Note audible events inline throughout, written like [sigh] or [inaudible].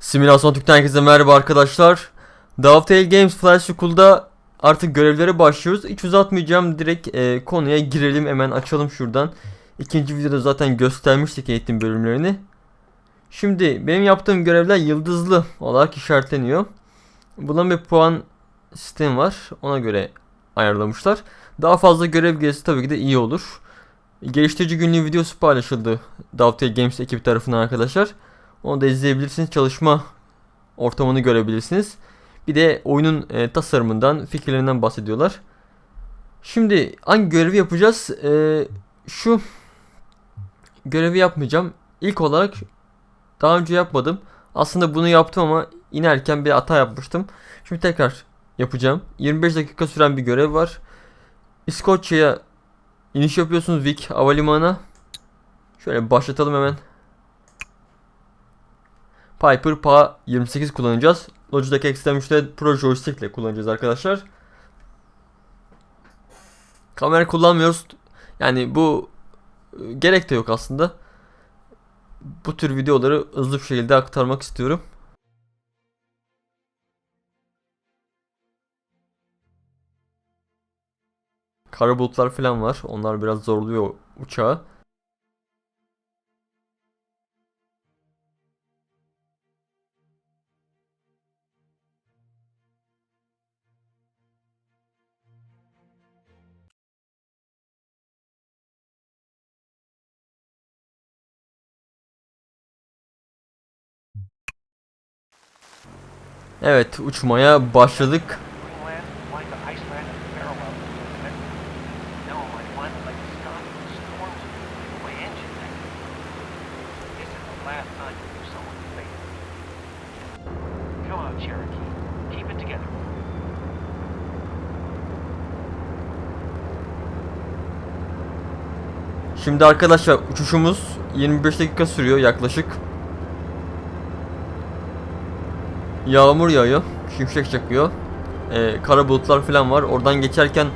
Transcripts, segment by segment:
Simülasyon Türk'ten herkese merhaba arkadaşlar. Dovetail Games Flash School'da artık görevlere başlıyoruz. Hiç uzatmayacağım. Direkt e, konuya girelim. Hemen açalım şuradan. İkinci videoda zaten göstermiştik eğitim bölümlerini. Şimdi benim yaptığım görevler yıldızlı olarak işaretleniyor. Bunun bir puan sistemi var. Ona göre ayarlamışlar. Daha fazla görev gelirse tabii ki de iyi olur. Geliştirici günlüğü videosu paylaşıldı Dovetail Games ekibi tarafından arkadaşlar. Onu da izleyebilirsiniz. Çalışma ortamını görebilirsiniz. Bir de oyunun e, tasarımından, fikirlerinden bahsediyorlar. Şimdi hangi görevi yapacağız? E, şu görevi yapmayacağım. İlk olarak daha önce yapmadım. Aslında bunu yaptım ama inerken bir hata yapmıştım. Şimdi tekrar yapacağım. 25 dakika süren bir görev var. İskoçya'ya iniş yapıyorsunuz Wick Havalimanı'na. Şöyle başlatalım hemen. Piper PA 28 kullanacağız. Logitech Extreme 3'te Pro Joystick ile kullanacağız arkadaşlar. Kamera kullanmıyoruz. Yani bu e, gerek de yok aslında. Bu tür videoları hızlı bir şekilde aktarmak istiyorum. Kara bulutlar falan var. Onlar biraz zorluyor uçağı. Keep it together. Şimdi arkadaşlar uçuşumuz 25 dakika sürüyor yaklaşık. Yağmur yağıyor, şimşek çakıyor. Ee, kara bulutlar falan var. Oradan geçerken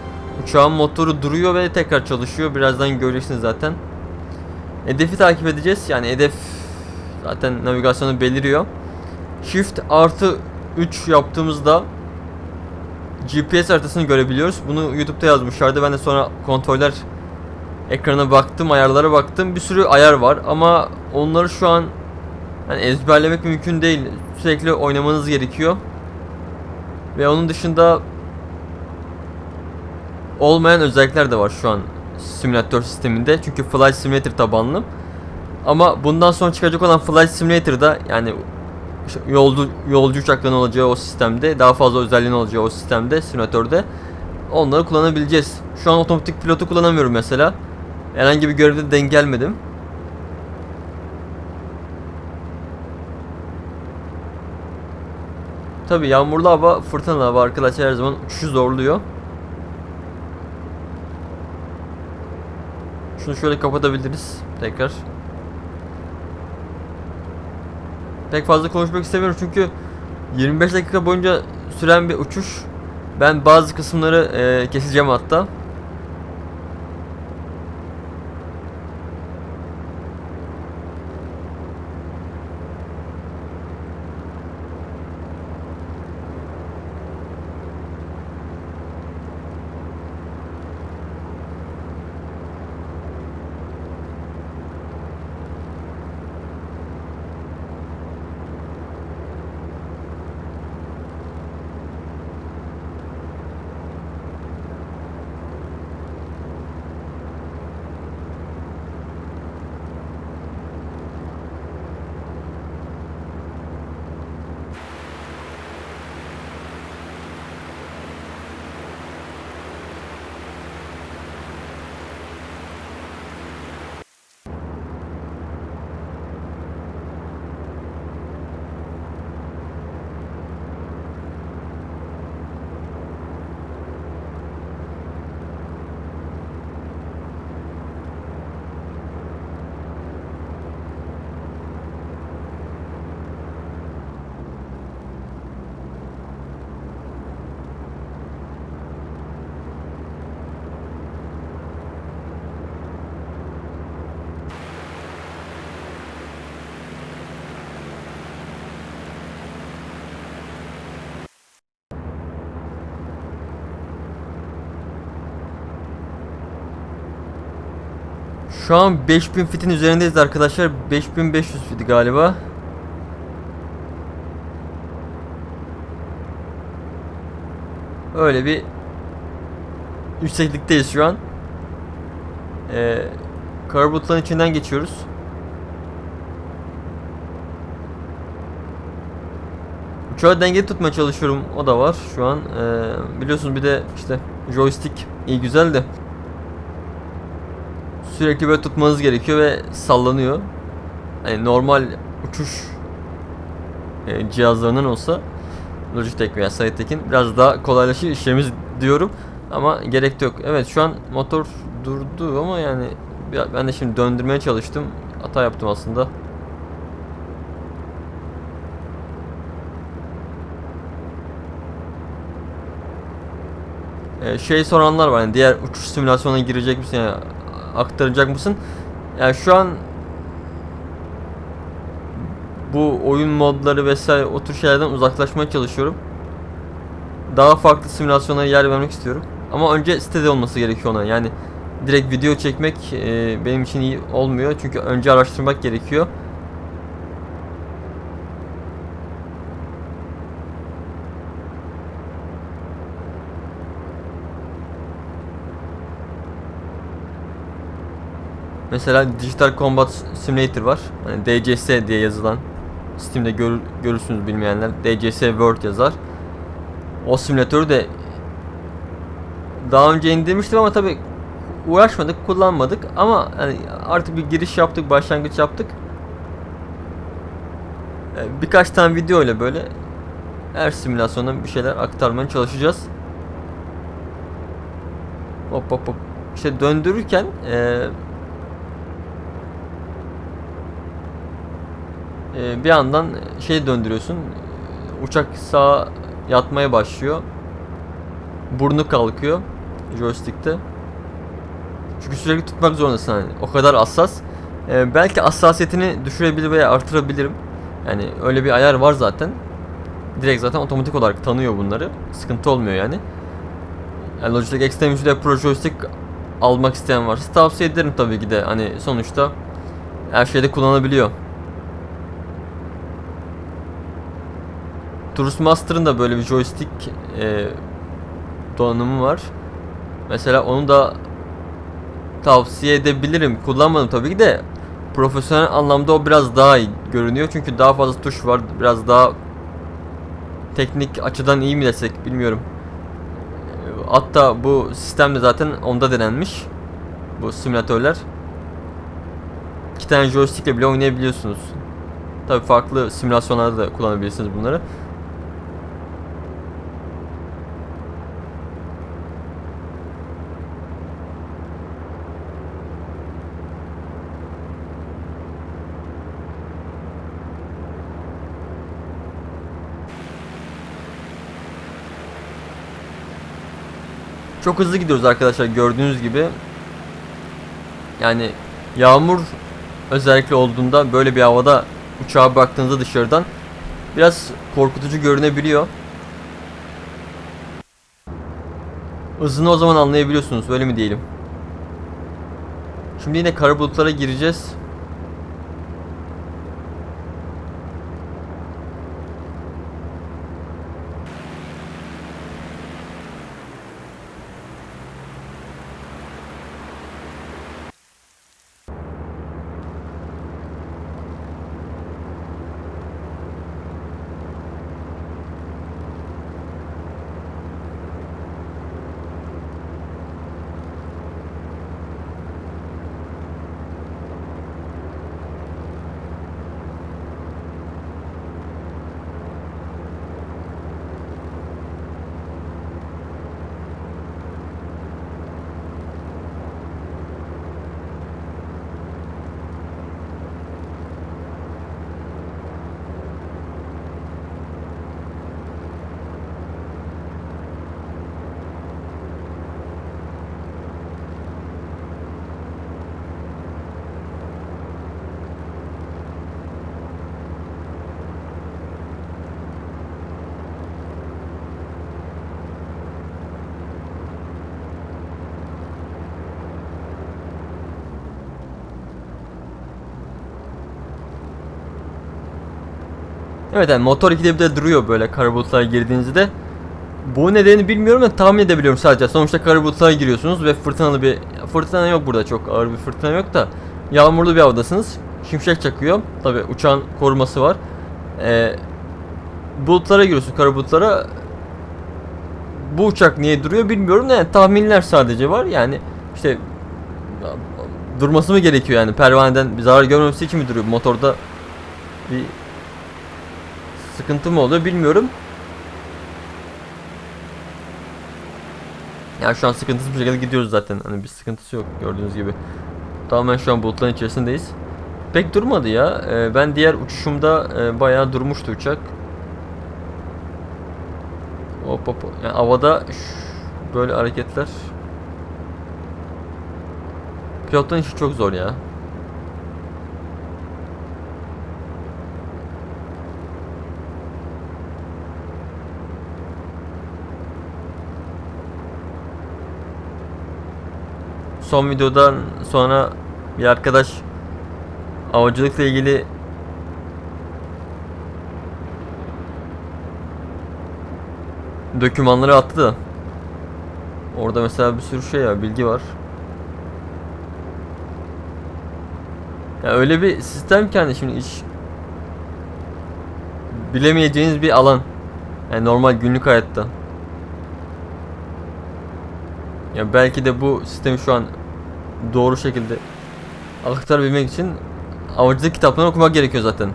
uçağın motoru duruyor ve tekrar çalışıyor. Birazdan göreceksiniz zaten. Hedefi takip edeceğiz. Yani hedef zaten navigasyonu beliriyor. Shift artı 3 yaptığımızda GPS haritasını görebiliyoruz. Bunu YouTube'da yazmışlardı. Ben de sonra kontroller ekrana baktım, ayarlara baktım. Bir sürü ayar var ama onları şu an yani ezberlemek mümkün değil. Sürekli oynamanız gerekiyor. Ve onun dışında olmayan özellikler de var şu an simülatör sisteminde. Çünkü Flight Simulator tabanlı. Ama bundan sonra çıkacak olan Flight Simulator'da yani yolcu yolcu uçakların olacağı o sistemde daha fazla özelliğin olacağı o sistemde simülatörde onları kullanabileceğiz. Şu an otomatik pilotu kullanamıyorum mesela. Herhangi bir görevde denk gelmedim. Tabi yağmurlu hava, fırtınalı hava arkadaşlar her zaman uçuşu zorluyor. Şunu şöyle kapatabiliriz tekrar. Pek fazla konuşmak istemiyorum çünkü 25 dakika boyunca süren bir uçuş. Ben bazı kısımları eee, keseceğim hatta. Şu an 5000 fitin üzerindeyiz arkadaşlar. 5500 fit galiba. Öyle bir yükseklikteyiz şu an. Ee, kara bulutların içinden geçiyoruz. Uçağı dengeli tutmaya çalışıyorum. O da var şu an. Ee, biliyorsunuz bir de işte joystick iyi güzel de sürekli böyle tutmanız gerekiyor ve sallanıyor. Hani normal uçuş e, cihazlarından olsa Logitech veya Scitek'in biraz daha kolaylaşır işlemimiz diyorum. Ama gerek yok. Evet şu an motor durdu ama yani ben de şimdi döndürmeye çalıştım. Hata yaptım aslında. Ee, şey soranlar var yani diğer uçuş simülasyonuna girecek misin yani aktaracak mısın? Yani şu an bu oyun modları vesaire o tür şeylerden uzaklaşmaya çalışıyorum. Daha farklı simülasyonlara yer vermek istiyorum. Ama önce sitede olması gerekiyor ona. Yani direkt video çekmek e, benim için iyi olmuyor. Çünkü önce araştırmak gerekiyor. Mesela Digital Combat Simulator var. Hani DCS diye yazılan. Steam'de gör, görürsünüz bilmeyenler. DCS World yazar. O simülatörü de daha önce indirmiştim ama tabi uğraşmadık, kullanmadık ama hani artık bir giriş yaptık, başlangıç yaptık. Ee, Birkaç tane video ile böyle her simülasyondan bir şeyler aktarmaya çalışacağız. Hop hop hop. İşte döndürürken Ee, bir yandan şey döndürüyorsun. Uçak sağa yatmaya başlıyor. Burnu kalkıyor joystick'te. Çünkü sürekli tutmak zorundasın hani. O kadar hassas. Ee, belki hassasiyetini düşürebilir veya artırabilirim. Yani öyle bir ayar var zaten. Direkt zaten otomatik olarak tanıyor bunları. Sıkıntı olmuyor yani. yani Logitech 3D Pro joystick almak isteyen varsa tavsiye ederim tabii ki de. Hani sonuçta her şeyde kullanabiliyor. Tourist Master'ın da böyle bir joystick e, donanımı var. Mesela onu da tavsiye edebilirim. Kullanmadım tabii ki de profesyonel anlamda o biraz daha iyi görünüyor. Çünkü daha fazla tuş var. Biraz daha teknik açıdan iyi mi desek bilmiyorum. Hatta bu sistem de zaten onda denenmiş. Bu simülatörler. İki tane joystickle bile oynayabiliyorsunuz. Tabii farklı simülasyonlarda da kullanabilirsiniz bunları. Çok hızlı gidiyoruz arkadaşlar gördüğünüz gibi. Yani yağmur özellikle olduğunda böyle bir havada uçağa baktığınızda dışarıdan biraz korkutucu görünebiliyor. Hızını o zaman anlayabiliyorsunuz öyle mi diyelim. Şimdi yine kara bulutlara gireceğiz. Evet yani motor ikide bir de duruyor böyle kara bulutlara girdiğinizde. Bu nedeni bilmiyorum da tahmin edebiliyorum sadece. Sonuçta kara bulutlara giriyorsunuz ve fırtınalı bir fırtına yok burada çok ağır bir fırtına yok da yağmurlu bir havadasınız. Şimşek çakıyor. Tabi uçağın koruması var. Ee, bulutlara giriyorsun kara bulutlara. Bu uçak niye duruyor bilmiyorum da yani tahminler sadece var. Yani işte durması mı gerekiyor yani pervaneden zarar görmemesi için mi duruyor motorda bir sıkıntı mı oluyor bilmiyorum. Ya şu an sıkıntısız bir şekilde gidiyoruz zaten. Hani bir sıkıntısı yok gördüğünüz gibi. Tamamen şu an bulutların içerisindeyiz. Pek durmadı ya. Ee, ben diğer uçuşumda e, bayağı durmuştu uçak. Hop hop. Yani havada böyle hareketler. Pilotların işi çok zor ya. Son videodan sonra bir arkadaş havacılıkla ilgili dokümanları attı da orada mesela bir sürü şey var, bilgi var. Ya öyle bir sistem ki hani şimdi iş bilemeyeceğiniz bir alan. Yani normal günlük hayatta. Ya belki de bu sistemi şu an doğru şekilde aktarabilmek için havacılık kitaplarını okumak gerekiyor zaten.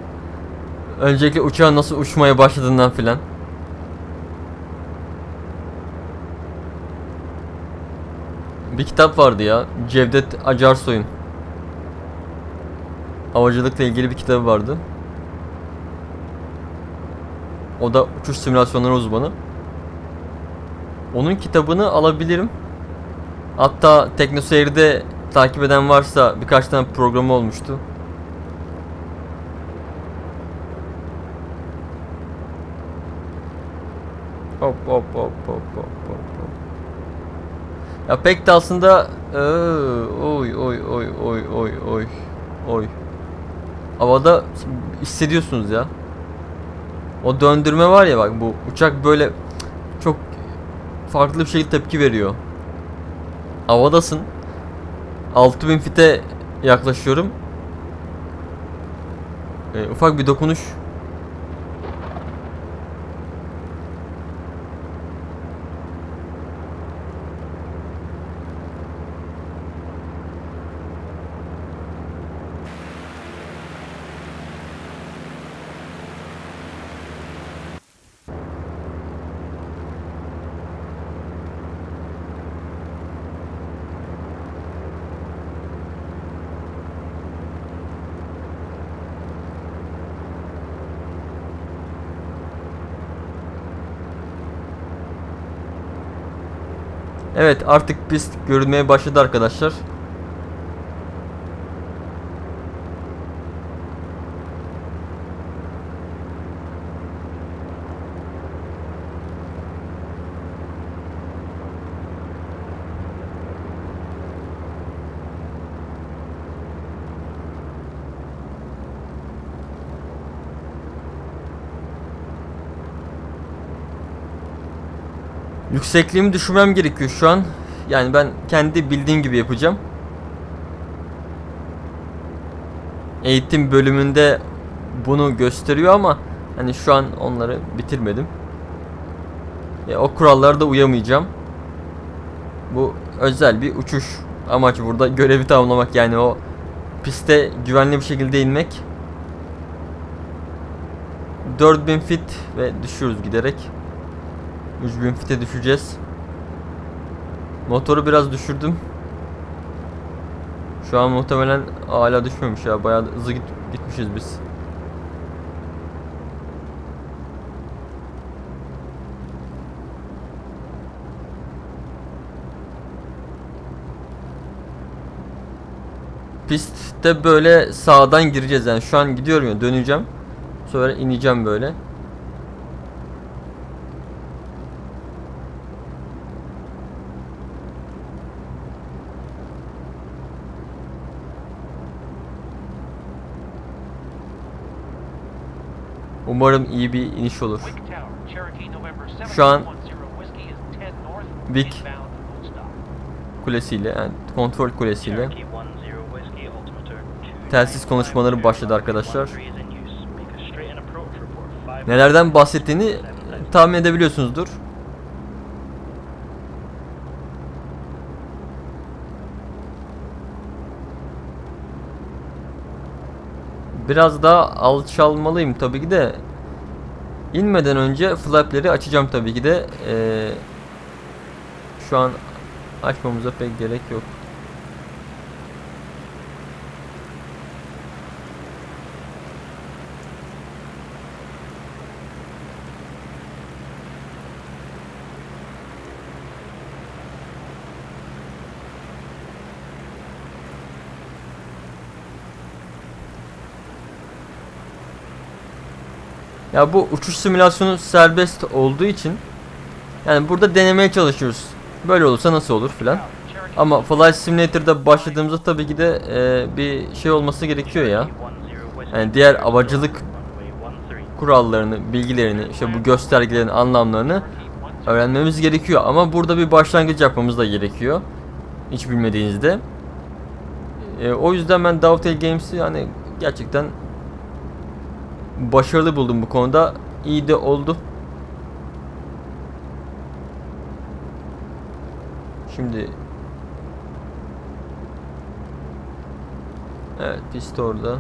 Öncelikle uçağın nasıl uçmaya başladığından filan. Bir kitap vardı ya. Cevdet Acarsoy'un. Havacılıkla ilgili bir kitabı vardı. O da uçuş simülasyonları uzmanı. Onun kitabını alabilirim. Hatta TeknoSeyir'de takip eden varsa birkaç tane programı olmuştu. Hop hop hop hop hop hop hop. Ya pek de aslında oy oy oy oy oy oy oy. Havada hissediyorsunuz ya. O döndürme var ya bak bu uçak böyle çok farklı bir şekilde tepki veriyor. Havadasın. 6000 fite yaklaşıyorum. Ee, ufak bir dokunuş. Evet artık pist görünmeye başladı arkadaşlar. Yüksekliğimi düşürmem gerekiyor şu an. Yani ben kendi bildiğim gibi yapacağım. Eğitim bölümünde bunu gösteriyor ama hani şu an onları bitirmedim. Ya, o kurallara da uyamayacağım. Bu özel bir uçuş. Amaç burada görevi tamamlamak yani o piste güvenli bir şekilde inmek. 4000 fit ve düşüyoruz giderek. 3000 fite düşeceğiz. Motoru biraz düşürdüm. Şu an muhtemelen hala düşmemiş ya. Bayağı hızlı git gitmişiz biz. Pistte böyle sağdan gireceğiz yani şu an gidiyorum ya döneceğim. Sonra ineceğim böyle. Umarım iyi bir iniş olur. Şu an 710 Whiskey is 10 north, Wick inbound Woodstock. kulesiyle yani kontrol kulesiyle Cherokee 10 Whiskey Altimeter 2 telsiz konuşmaları başladı arkadaşlar. 13 is in use. Make a straight and approach report. Five Nelerden bahsettiğini tahmin edebiliyorsunuzdur. Biraz daha alçalmalıyım tabii ki de. İnmeden önce flapleri açacağım tabii ki de. Ee, şu an açmamıza pek gerek yok. Ya bu uçuş simülasyonu serbest olduğu için yani burada denemeye çalışıyoruz. Böyle olursa nasıl olur filan. Ama Flight Simulator'da başladığımızda tabii ki de e, bir şey olması gerekiyor ya. Yani diğer havacılık kurallarını, bilgilerini, işte bu göstergelerin anlamlarını öğrenmemiz gerekiyor. Ama burada bir başlangıç yapmamız da gerekiyor. Hiç bilmediğinizde. E, o yüzden ben Dovetail Games'i hani gerçekten başarılı buldum bu konuda. İyi de oldu. Şimdi Evet pist orada.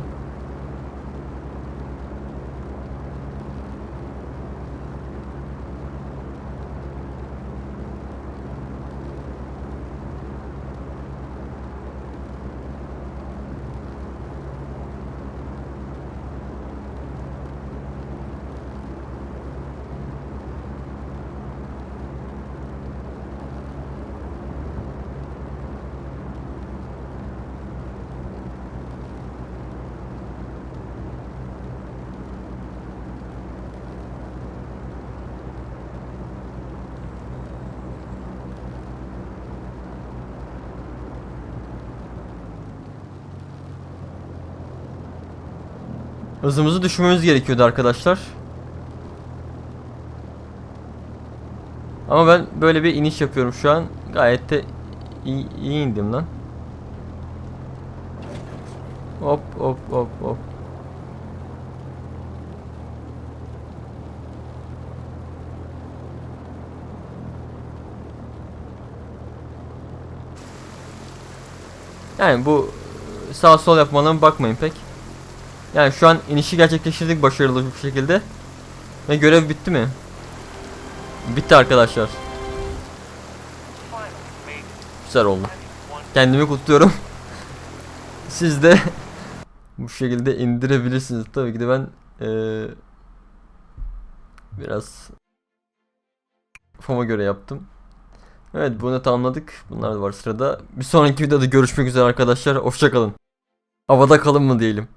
Hızımızı düşürmemiz gerekiyordu arkadaşlar. Ama ben böyle bir iniş yapıyorum şu an. Gayet de iyi, iyi indim lan. Hop hop hop hop. Yani bu sağ sol yapmalarına bakmayın pek. Yani şu an inişi gerçekleştirdik başarılı bir şekilde. Ve görev bitti mi? Bitti arkadaşlar. Güzel oldu. Kendimi kutluyorum. [laughs] Siz de [laughs] bu şekilde indirebilirsiniz. Tabii ki de ben eee, biraz kafama göre yaptım. Evet bunu tamamladık. Bunlar da var sırada. Bir sonraki videoda görüşmek üzere arkadaşlar. Hoşçakalın. Havada kalın mı diyelim.